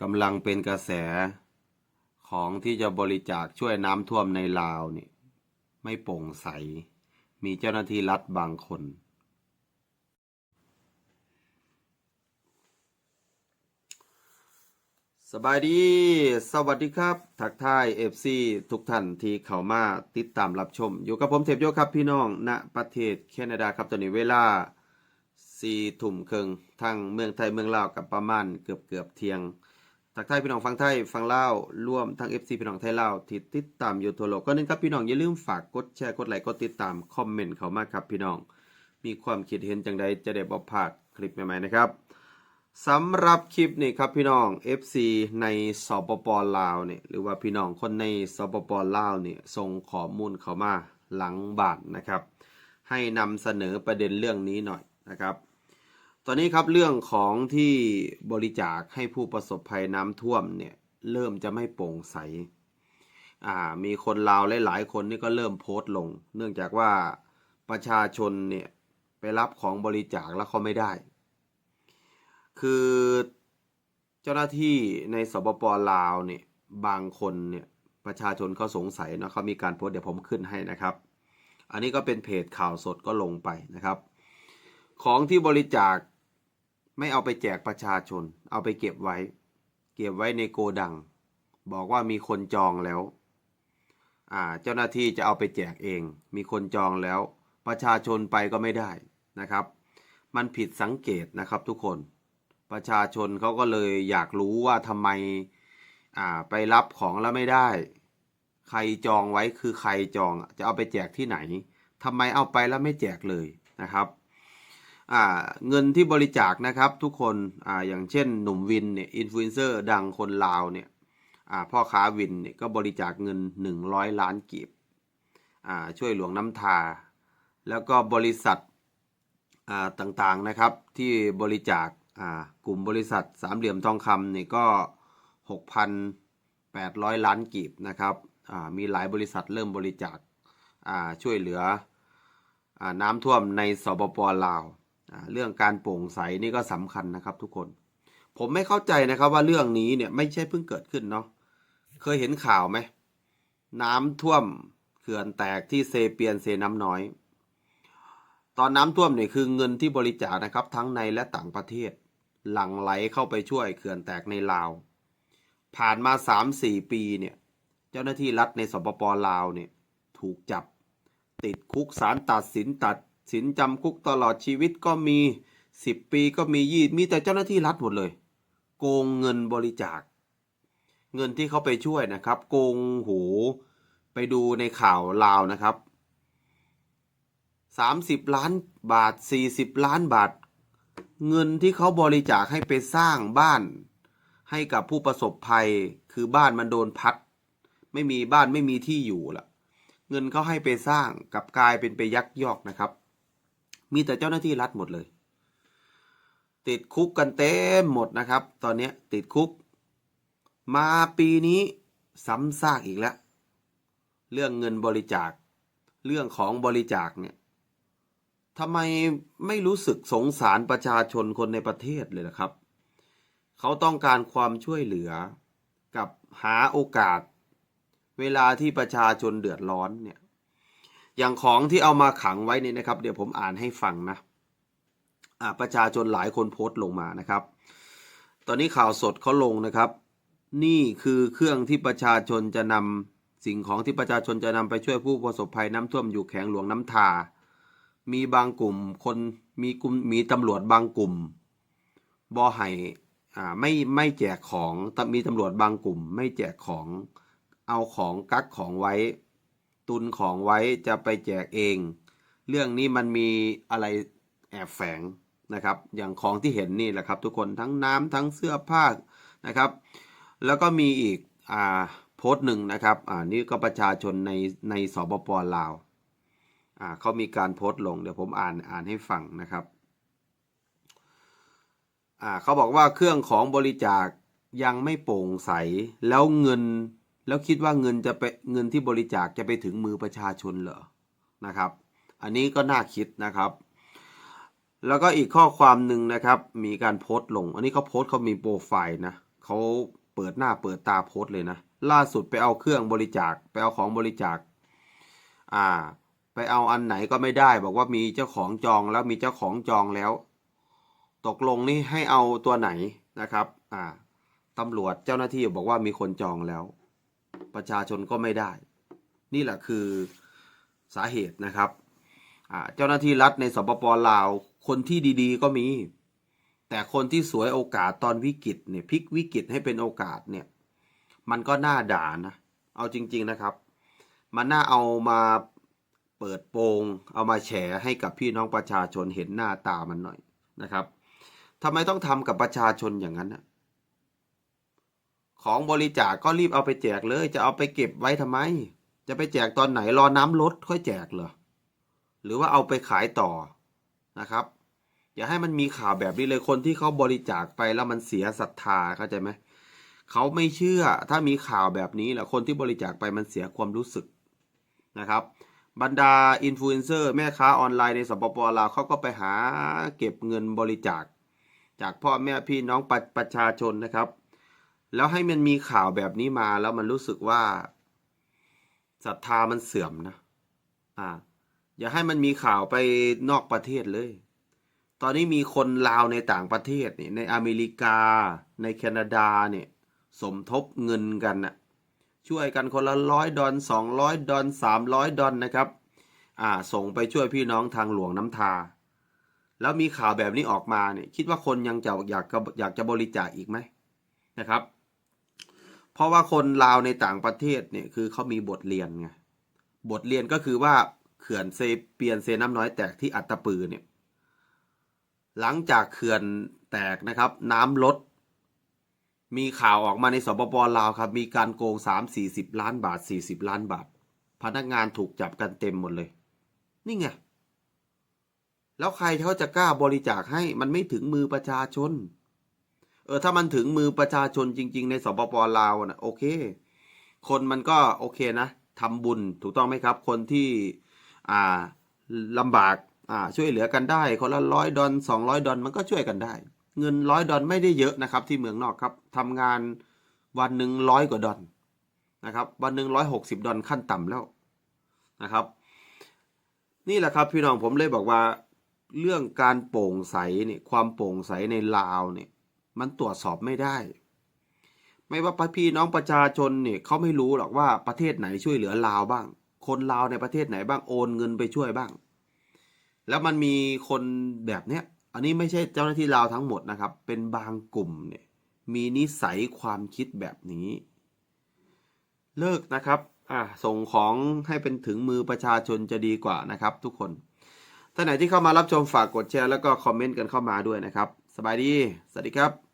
กำลังเป็นกระแสของที่จะบริจาคช่วยน้ำท่วมในลาวนี่ไม่โปร่งใส มีเจ้าหน้าที่รัฐบางคน สบายดี สวัสดีครับ ทักทายเอฟซีทุกท่านที่เข้ามาติดตามรับชม อยู่กับผมเทพโยครับพี่น้องณประเทศแคนาดาครับตอนนี้เวลาสี่ทุ่มครึ่งทั้งเมืองไทยเมืองลาวกับประมาณเกือบเกือบเที่ยง ทักทายพี่น้องฟังไทยฟังเล่าร่วมทั้ง FC พี่น้องไทยเล่าที่ติดตามอยู่ทั่วโลกก็นึงครับพี่น้องอย่าลืมฝากกดแชร์กดไลค์กดติดตามคอมเมนต์เขามากครับพี่น้อง มีความคิดเห็นจังใดจะได้บ่พลาดคลิปใหม่ๆนะครับสำหรับคลิปนี้ครับพี่น้อง FC ในสปปลาวเนี่ยหรือว่าพี่น้องคนในสปปลาวเนี่ยส่งข้อมูลเขามาหลังบานนะครับ ให้นำเสนอประเด็นเรื่องนี้หน่อยนะครับ ตอนนี้ครับเรื่องของที่บริจาคให้ผู้ประสบภัยน้ำท่วมเนี่ยเริ่มจะไม่โปร่งใส อ่า มีคนลาวหลายๆคนนี่ก็เริ่มโพสต์ลง เนื่องจากว่าประชาชนเนี่ยไปรับของบริจาคแล้วเขาไม่ได้ คือเจ้าหน้าที่ในสปปลาวเนี่ยบางคนเนี่ยประชาชนเขาสงสัยนะเขามีการโพสต์เดี๋ยวผมขึ้นให้นะครับ อันนี้ก็เป็นเพจข่าวสดก็ลงไปนะครับ ของที่บริจาค ไม่เอาไปแจกประชาชน เอาไปเก็บไว้ เก็บไว้ในโกดัง บอกว่ามีคนจองแล้วอ่าเจ้าหน้าที่จะเอาไปแจกเอง มีคนจองแล้ว ประชาชนไปก็ไม่ได้นะครับ มันผิดสังเกตนะครับทุกคน ประชาชนเขาก็เลยอยากรู้ว่าทำไมอ่าไปรับของแล้วไม่ได้ ใครจองไว้คือใครจองจะเอาไปแจกที่ไหนทำไมเอาไปแล้วไม่แจกเลยนะครับ เงินที่บริจาคนะครับทุกคนออย่างเช่นหนุ่มวินเนี่ยอินฟลูเอนเซอร์ดังคนลาวเนี่ยพ่อค้าวินเนี่ยก็บริจาคเงิน 100 ล้านกีบช่วยหลวงน้ำทา แล้วก็บริษัทต่างๆนะครับที่บริจาคกลุ่มบริษัทสามเหลี่ยมทองคำเนี่ยก็ 6,800 ล้านกีบนะครับมีหลายบริษัทเริ่มบริจาคช่วยเหลืออน้ำท่วมในสปปลาว เรื่องการโปร่งใสนี่ก็สำคัญนะครับ ทุกคน ผมไม่เข้าใจนะครับ ว่าเรื่องนี้เนี่ยไม่ใช่เพิ่งเกิดขึ้นเนาะเคยเห็นข่าวไหมน้ำท่วมเขื่อนแตกที่เซเปียนเซน้ำน้อย ตอนน้ำท่วมเนี่ยคือเงินที่บริจาคนะครับ ทั้งในและต่างประเทศ หลั่งไหลเข้าไปช่วยเขื่อนแตกในลาว ผ่านมาสามสี่ปีเนี่ย เจ้าหน้าที่รัฐในสปปลาวเนี่ย ถูกจับ ติดคุกศาลตัดสินตัด สินจำคุกตลอดชีวิตก็มีสิบปีก็มียี่มีแต่เจ้าหน้าที่รัฐหมดเลย โกงเงินบริจาค เงินที่เขาไปช่วยนะครับ โกงโหไปดูในข่าวลาวนะครับสามสิบล้านบาทสี่สิบล้านบาท เงินที่เขาบริจาคให้ไปสร้างบ้าน ให้กับผู้ประสบภัยคือบ้านมันโดนพัด ไม่มีบ้านไม่มีที่อยู่ละเงินเขาให้ไปสร้างกลับกลายเป็นไปยักยอกนะครับ มีแต่เจ้าหน้าที่รัฐหมดเลย ติดคุกกันเต็มหมดนะครับ ตอนนี้ติดคุก มาปีนี้ซ้ำซากอีกแล้ว เรื่องเงินบริจาค เรื่องของบริจาคเนี่ยทำไมไม่รู้สึกสงสารประชาชนคนในประเทศเลยนะครับ เขาต้องการความช่วยเหลือกับหาโอกาส เวลาที่ประชาชนเดือดร้อนเนี่ย อย่างของที่เอามาขังไว้นี่นะครับ เดี๋ยวผมอ่านให้ฟังนะประชาชนหลายคนโพสต์ลงมานะครับ ตอนนี้ข่าวสดเขาลงนะครับ นี่คือเครื่องที่ประชาชนจะนำสิ่งของที่ประชาชนจะนำไปช่วยผู้ประสบภัยน้ำท่วมอยู่แข็งหลวงน้ำทา มีบางกลุ่มคนมีกลุ่มมีตำรวจบางกลุ่มบอให้อ่ไม่ไม่แจกของแต่มีตำรวจบางกลุ่ม ไม่แจกของเอาของกักของไว้ ตุนของไว้จะไปแจกเอง เรื่องนี้มันมีอะไรแอบแฝงนะครับ อย่างของที่เห็นนี่แหละครับ ทุกคนทั้งน้ำทั้งเสื้อผ้านะครับ แล้วก็มีอีกอ่าโพสต์หนึ่งนะครับอ่านี่ก็ประชาชนในในสปปลาวอ่าเขามีการโพสต์ลงเดี๋ยวผมอ่านอ่านให้ฟังนะครับอ่าเขาบอกว่าเครื่องของบริจาคยังไม่โปร่งใสแล้วเงิน แล้วคิดว่าเงินจะไปเงินที่บริจาคจะไปถึงมือประชาชนเหรอนะครับ อันนี้ก็น่าคิดนะครับ แล้วก็อีกข้อความหนึ่งนะครับ มีการโพสต์ลง อันนี้เขาโพสต์เขามีโปรไฟล์นะเขาเปิดหน้าเปิดตาโพสต์เลยนะล่าสุดไปเอาเครื่องบริจาคไปเอาของบริจาคอ่า ไปเอาอันไหนก็ไม่ได้ บอกว่ามีเจ้าของจองแล้วมีเจ้าของจองแล้ว ตกลงนี่ให้เอาตัวไหนนะครับ อ่าตำรวจเจ้าหน้าที่บอกว่ามีคนจองแล้ว ประชาชนก็ไม่ได้ นี่แหละคือสาเหตุนะครับเจ้าหน้าที่รัฐในสปปลาว คนที่ดีๆ ก็มี แต่คนที่สวยโอกาสตอนวิกฤตเนี่ยพลิกวิกฤตให้เป็นโอกาสเนี่ย มันก็น่าด่านะ เอาจริง ๆนะครับ มันน่าเอามาเปิดโปง เอามาแฉให้กับพี่น้องประชาชนเห็นหน้าตามันหน่อยนะครับทำไมต้องทำกับประชาชนอย่างนั้นน่ะ ของบริจาคก็รีบเอาไปแจกเลย จะเอาไปเก็บไว้ทำไม จะไปแจกตอนไหนรอน้ำลดค่อยแจกเหรอหรือว่าเอาไปขายต่อนะครับ อย่าให้มันมีข่าวแบบนี้เลยคนที่เขาบริจาคไปแล้วมันเสียศรัทธาเข้าใจไหมเขาไม่เชื่อถ้ามีข่าวแบบนี้แหละคนที่บริจาคไปมันเสียความรู้สึกนะครับบรรดาอินฟลูเอนเซอร์แม่ค้าออนไลน์ในสปปลาวเขาก็ไปหาเก็บเงินบริจาค จากพ่อแม่พี่น้องประประชาชนนะครับ แล้วให้มันมีข่าวแบบนี้มาแล้วมันรู้สึกว่าศรัทธามันเสื่อมนะ อ่า อย่าให้มันมีข่าวไปนอกประเทศเลย ตอนนี้มีคนลาวในต่างประเทศเนี่ยในอเมริกา ในแคนาดาเนี่ย สมทบเงินกันนะช่วยกันคนละร้อยดอลสองร้อยดอลสามร้อยดอลนะครับ อ่า ส่งไปช่วยพี่น้องทางหลวงน้ำทา แล้วมีข่าวแบบนี้ออกมาเนี่ย คิดว่าคนยังจะอยากจะอยากจะบริจาคอีกไหมนะครับ เพราะว่าคนลาวในต่างประเทศเนี่ยคือเขามีบทเรียนไงบทเรียนก็คือว่าเขื่อนเซเปียนเซน้ำน้อยแตกที่อัตตปือเนี่ยหลังจากเขื่อนแตกนะครับน้ำลด มีข่าวออกมาในสปปลาวครับ มีการโกงสามสี่สิบล้านบาทสี่สิบล้านบาท พนักงานถูกจับกันเต็มหมดเลย นี่ไง แล้วใครเขาจะกล้าบริจาคให้มันไม่ถึงมือประชาชน ออถ้ามันถึงมือประชาชนจริง ๆ ในสปปลาวนะโอเค คนมันก็โอเคนะทำบุญถูกต้องไหมครับ คนที่อ่าลำบากอ่าช่วยเหลือกันได้ คนละร้อยดอลสองร้อยดอลมันก็ช่วยกันได้ เงินร้อยดอลไม่ได้เยอะนะครับ ที่เมืองนอกครับทำงานวันหนึ่งร้อยกว่าดอลนะครับ วันหนึ่งร้อยหกสิบดอลขั้นต่ำแล้วนะครับ นี่แหละครับพี่น้องผมเลยบอกว่าเรื่องการโปร่งใสเนี่ยความโปร่งใสในลาวเนี่ย มันตรวจสอบไม่ได้ ไม่ว่าพี่น้องประชาชนเนี่ยเขาไม่รู้หรอกว่าประเทศไหนช่วยเหลือลาวบ้าง คนลาวในประเทศไหนบ้างโอนเงินไปช่วยบ้าง แล้วมันมีคนแบบเนี้ยอันนี้ไม่ใช่เจ้าหน้าที่ลาวทั้งหมดนะครับ เป็นบางกลุ่มเนี่ยมีนิสัยความคิดแบบนี้ เลิกนะครับอ่าส่งของให้เป็นถึงมือประชาชนจะดีกว่านะครับ ทุกคนท่านไหนที่เข้ามารับชมฝากกดแชร์แล้วก็คอมเมนต์กันเข้ามาด้วยนะครับ สบายดี สวัสดีครับ